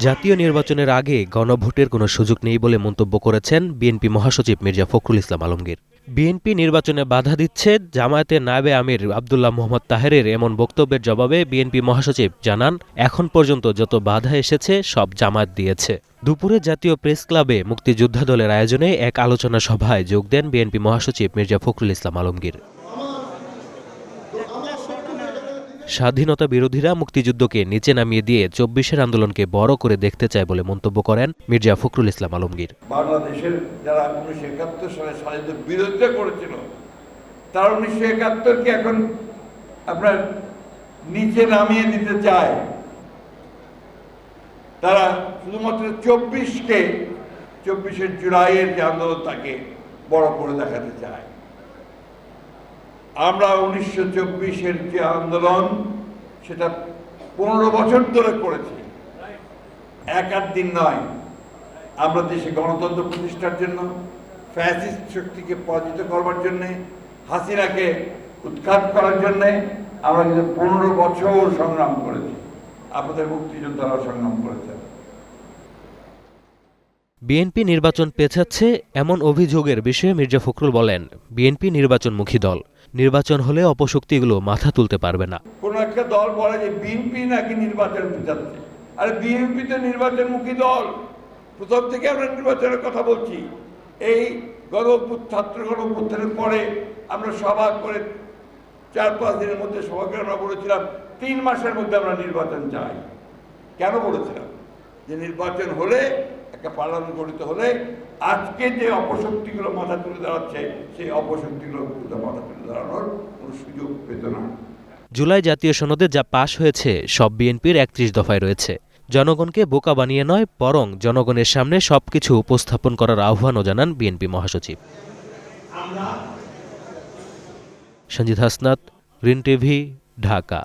জাতীয় নির্বাচনের আগে গণভোটের কোনো সুযোগ নেই বলে মন্তব্য করেছেন বিএনপি মহাসচিব মির্জা ফখরুল ইসলাম আলমগীর। বিএনপি নির্বাচনে বাধা দিচ্ছে জামায়াতের নায়েবে আমির আবদুল্লাহ মোহাম্মদ তাহেরের এমন বক্তব্যের জবাবে বিএনপি মহাসচিব জানান, এখন পর্যন্ত যত বাধা এসেছে সব জামায়াত দিয়েছে। দুপুরে জাতীয় প্রেস ক্লাবে মুক্তিযোদ্ধা দলের আয়োজনে এক আলোচনা সভায় যোগ দেন বিএনপি মহাসচিব মির্জা ফখরুল ইসলাম আলমগীর। স্বাধীনতা বিরোধীরা মুক্তিযুদ্ধকে নিচে নামিয়ে দিয়ে চব্বিশের আন্দোলনকে বড় করে দেখতে চায় বলে মন্তব্য করেন মির্জা ফখরুল ইসলাম আলমগীর। বাংলাদেশের যারা উনিশশো একাত্তর সালে স্বাধীনতার বিরোধিতা করেছিল, তারা উনিশশো একাত্তরকে এখন আপনার নিচে নামিয়ে দিতে চায়। তারা শুধুমাত্র চব্বিশকে চব্বিশের জুলাইয়ের যে আন্দোলন তাকে বড় করে দেখাতে চায়। আমরা উনিশশো চব্বিশের যে আন্দোলন, সেটা পনেরো বছর ধরে করেছি। এক আধ দিন নয়। আমরা দেশে গণতন্ত্র প্রতিষ্ঠার জন্য, ফ্যাসিস্ট শক্তিকে পরাজিত করবার জন্যে, হাসিনাকে উৎখাত করার জন্যে আমরা কিন্তু পনেরো বছর সংগ্রাম করেছি। আপনাদের মুক্তিযোদ্ধারাও সংগ্রাম করেছেন। বিএনপি নির্বাচন পেছাচ্ছে এমন অভিযোগের বিষয়ে মির্জা ফখরুল বলেন। বিএনপি নির্বাচনমুখী দল। নির্বাচন হলে অপশক্তিগুলো মাথা তুলতে পারবে না। কোনো একটা দল বলে যে বিএনপি নাকি নির্বাচন যাচ্ছে আরে বিএনপি তো নির্বাচনমুখী দল। প্রথম থেকে আমরা নির্বাচনের কথা বলছি। এই গণ ছাত্র গণ পরে আমরা সভা করে চার পাঁচ দিনের মধ্যে সভা করে আমরা বলেছিলাম, তিন মাসের মধ্যে আমরা নির্বাচন চাই। কেন বলেছিলাম? যে নির্বাচন হলে একটা পার্লামেন্ট গঠিত হলে আজকে যে অপশক্তিগুলো মাথা তুলে দাঁড়াচ্ছে, সেই অপশক্তিগুলো মাথা তুলে দাঁড়ানোর কোনো সুযোগ পেত না। জুলাই জাতীয় সনদে যা পাশ হয়েছে, সব বিএনপির একত্রিশ দফায় রয়েছে। জনগণকে বোকা বানিয়ে নয়, বরং জনগণের সামনে সবকিছু উপস্থাপন করার আহ্বানও জানান বিএনপি মহাসচিব। Sanjit Hasnat Green TV, Dhaka.